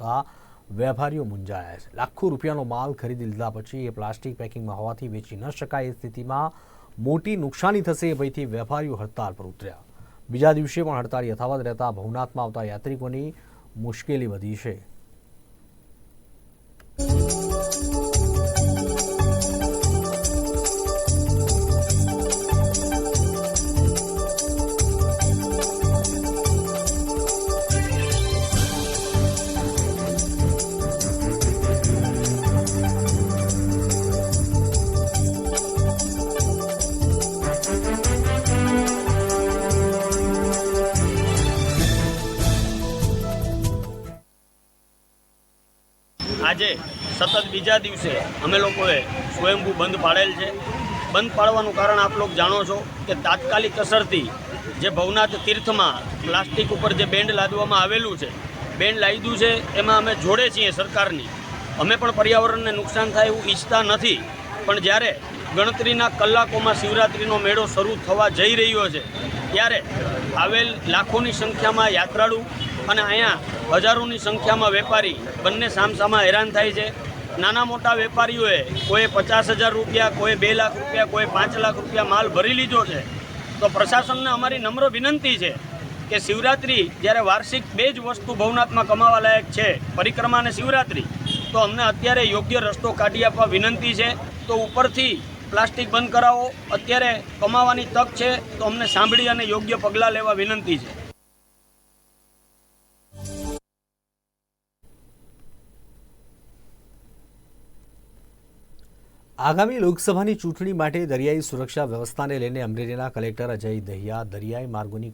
આવતા વેપારીઓ મૂંઝાયા છે. લાખો રૂપિયાનો માલ ખરીદી લીધા પછી એ પ્લાસ્ટિક પેકિંગમાં હોવાથી વેચી ન શકાય એ સ્થિતિમાં મોટી નુકસાની થશે એ ભયથી વેપારીઓ હડતાળ પર ઉતર્યા. બીજા દિવસે પણ હડતાળ યથાવત રહેતા ભવનાથમાં આવતા યાત્રિકોની મુશ્કેલી વધી છે. આજે સતત બીજા દિવસે અમે લોકોએ સ્વયંભૂ બંધ પાડેલ છે. બંધ પાડવાનું કારણ આપ લોકો જાણો છો કે તાત્કાલિક અસરથી જે ભવનાથ તીર્થમાં પ્લાસ્ટિક ઉપર જે બેન્ડ લાદવામાં આવેલું છે, બેન્ડ લાદ્યું છે, એમાં અમે જોડે છીએ સરકારની. અમે પણ પર્યાવરણને નુકસાન થાય એવું ઈચ્છતા નથી, પણ જ્યારે ગણતરીના કલાકોમાં શિવરાત્રિનો મેળો શરૂ થવા જઈ રહ્યો છે, ત્યારે આવેલ લાખોની સંખ્યામાં યાત્રાળુ અને અહીંયા હજારોની સંખ્યામાં વેપારી બંને સામસામા હેરાન થાય છે. નાના મોટા વેપારીઓએ કોઈ પચાસ હજાર રૂપિયા કોઈ બે લાખ રૂપિયા કોઈ પાંચ લાખ રૂપિયા માલ ભરી લીધો છે. તો પ્રશાસનને અમારી નમ્ર વિનંતી છે કે શિવરાત્રિ જ્યારે વાર્ષિક બે જ વસ્તુ ભવનાથમાં કમાવા લાયક છે, પરિક્રમા અને શિવરાત્રિ, તો અમને અત્યારે યોગ્ય રસ્તો કાઢી આપવા વિનંતી છે. તો ઉપરથી પ્લાસ્ટિક બંધ કરાવો. અત્યારે કમાવાની તક છે, તો અમને સાંભળી અને યોગ્ય પગલાં લેવા વિનંતી છે. આગામી લોકસભાની ચૂંટણી માટે દરિયાઈ સુરક્ષા વ્યવસ્થાને લઈને અમરેલીના કલેક્ટર અજય દહિયા દરિયાઈ માર્ગોની